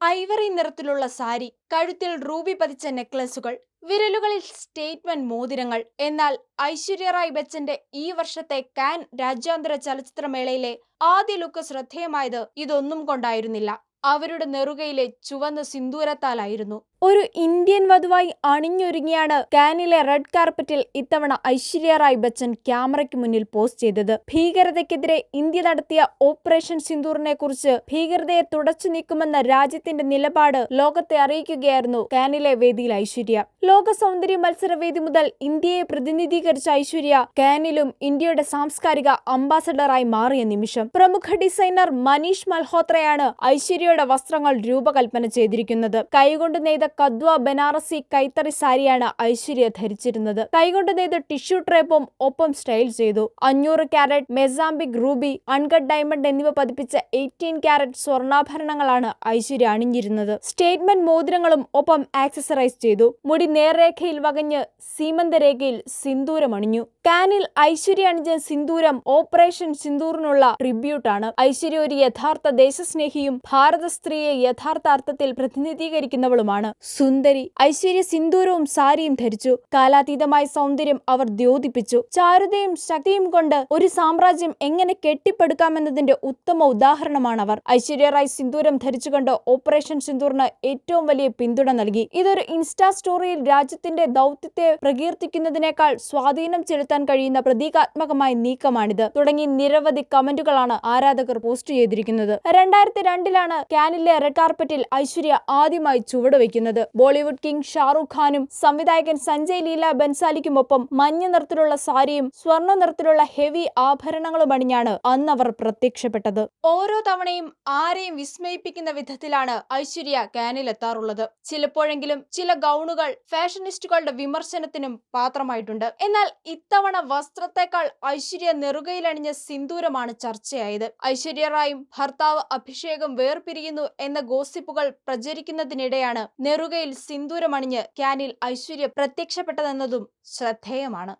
Ivory നിറത്തിലുള്ള സാരി കഴുത്തിൽ Ruby പതിച്ച നെക്ലസുകൾ വിരലുകളിൽ സ്റ്റേറ്റ്മെന്റ് മോതിരങ്ങൾ എന്നാൽ ഐശ്വര്യ റായ് ബച്ചന്റെ ഈ വർഷത്തെ കാൻ രാജ്യാന്തര ചലച്ചിത്രമേളയിലെ ആദ്യ ലുക്ക് ശ്രദ്ധേയമായത് ഇതൊന്നും കൊണ്ടായിരുന്നില്ല. അവരുടെ നെറുകയിലെ ചുവന്ന സിന്ദൂരത്താലായിരുന്നു. ഒരു ഇന്ത്യൻ വധുവായി അണിഞ്ഞൊരുങ്ങിയാണ് കാനിലെ റെഡ് കാർപ്പറ്റിൽ ഇത്തവണ ഐശ്വര്യ റായ് ബച്ചൻ ക്യാമറയ്ക്ക് മുന്നിൽ പോസ്റ്റ് ചെയ്തത്. ഭീകരതയ്ക്കെതിരെ ഇന്ത്യ നടത്തിയ ഓപ്പറേഷൻ സിന്ദൂറിനെ കുറിച്ച് ഭീകരതയെ തുടച്ചു നീക്കുമെന്ന രാജ്യത്തിന്റെ നിലപാട് ലോകത്തെ അറിയിക്കുകയായിരുന്നു കാനിലെ വേദിയിൽ ഐശ്വര്യ. ലോക സൗന്ദര്യ മത്സരവേദി മുതൽ ഇന്ത്യയെ പ്രതിനിധീകരിച്ച ഐശ്വര്യ കാനിലും ഇന്ത്യയുടെ സാംസ്കാരിക അംബാസഡറായി മാറിയ നിമിഷം. പ്രമുഖ ഡിസൈനർ മനീഷ് മൽഹോത്രയാണ് ഐശ്വര്യയുടെ വസ്ത്രങ്ങൾ രൂപകൽപ്പന ചെയ്തിരിക്കുന്നത്. കൈകൊണ്ട് നെയ്ത കദ്വ ബനാറസി കൈത്തറി സാരിയാണ് ഐശ്വര്യ ധരിച്ചിരുന്നത്. കൈകൊണ്ട് നെയ്ത് ടിഷ്യൂ ട്രേപ്പും ഒപ്പം സ്റ്റൈൽ ചെയ്തു. അഞ്ഞൂറ് carat Mozambique ruby uncut diamond എന്നിവ പതിപ്പിച്ച എയ്റ്റീൻ ക്യാരറ്റ് സ്വർണാഭരണങ്ങളാണ് ഐശ്വര്യ അണിഞ്ഞിരുന്നത്. സ്റ്റേറ്റ്മെന്റ് മോതിരങ്ങളും ഒപ്പം ആക്സസറൈസ് ചെയ്തു. മുടി നേർരേഖയിൽ വകഞ്ഞ് സീമന്തരേഖയിൽ സിന്ദൂരം അണിഞ്ഞു. കാനിൽ ഐശ്വര്യ അണിഞ്ഞ സിന്ദൂരം ഓപ്പറേഷൻ സിന്ദൂറിനുള്ള ട്രിബ്യൂട്ടാണ്. ഐശ്വര്യ ഒരു യഥാർത്ഥ ദേശസ്നേഹിയും ഭാരത സ്ത്രീയെ യഥാർത്ഥ അർത്ഥത്തിൽ പ്രതിനിധീകരിക്കുന്നവളുമാണ്. സുന്ദരി ഐശ്വര്യ സിന്ദൂരവും സാരിയും ധരിച്ചു. കാലാതീതമായ സൗന്ദര്യം അവർ ദ്യോതിപ്പിച്ചു. ചാരുതയും ശക്തിയും കൊണ്ട് ഒരു സാമ്രാജ്യം എങ്ങനെ കെട്ടിപ്പടുക്കാമെന്നതിന്റെ ഉത്തമ ഉദാഹരണമാണ് അവർ ഐശ്വര്യ റായ് സിന്ദൂരം ധരിച്ചുകൊണ്ട് ഓപ്പറേഷൻ സിന്ദൂറിന് ഏറ്റവും വലിയ പിന്തുണ നൽകി. ഇതൊരു ഇൻസ്റ്റാ സ്റ്റോറിയിൽ രാജ്യത്തിന്റെ ദൗത്യത്തെ പ്രകീർത്തിക്കുന്നതിനേക്കാൾ സ്വാധീനം ചെലുത്താൻ കഴിയുന്ന പ്രതീകാത്മകമായ നീക്കമാണിത്. തുടങ്ങി നിരവധി കമന്റുകളാണ് ആരാധകർ പോസ്റ്റ് ചെയ്തിരിക്കുന്നത്. രണ്ടായിരത്തി രണ്ടിലാണ് കാനിലെ റെഡ് കാർപ്പറ്റിൽ ഐശ്വര്യ ആദ്യമായി ചുവടുവെക്കുന്നത് ബോളിവുഡ് കിങ് ഷാറുഖ് ഖാനും സംവിധായകൻ സഞ്ജയ് ലീല ബൻസാലിക്കുമൊപ്പം മഞ്ഞ നിറത്തിലുള്ള സാരിയും സ്വർണ നിറത്തിലുള്ള ഹെവി ആഭരണങ്ങളും അണിഞ്ഞാണ് അന്ന് അവർ പ്രത്യക്ഷപ്പെട്ടത്. ഓരോ തവണയും ആരെയും വിസ്മയിപ്പിക്കുന്ന വിധത്തിലാണ് ഐശ്വര്യ കാനിലെത്താറുള്ളത്. ചിലപ്പോഴെങ്കിലും ചില ഗൗണുകൾ ഫാഷനിസ്റ്റുകളുടെ വിമർശനത്തിനും പാത്രമായിട്ടുണ്ട്. എന്നാൽ ഇത്തവണ വസ്ത്രത്തെക്കാൾ ഐശ്വര്യ നെറുകയിലണിഞ്ഞ സിന്ദൂരമാണ് ചർച്ചയായത്. ഐശ്വര്യ റായും ഭർത്താവ് അഭിഷേകം വേർപിരിയുന്നു എന്ന ഗോസിപ്പുകൾ പ്രചരിക്കുന്നതിനിടെയാണ് നെറുകയിൽ സിന്ദൂരമണിഞ്ഞ് ക്യാനിൽ ഐശ്വര്യ പ്രത്യക്ഷപ്പെട്ടതെന്നതും ശ്രദ്ധേയമാണ്.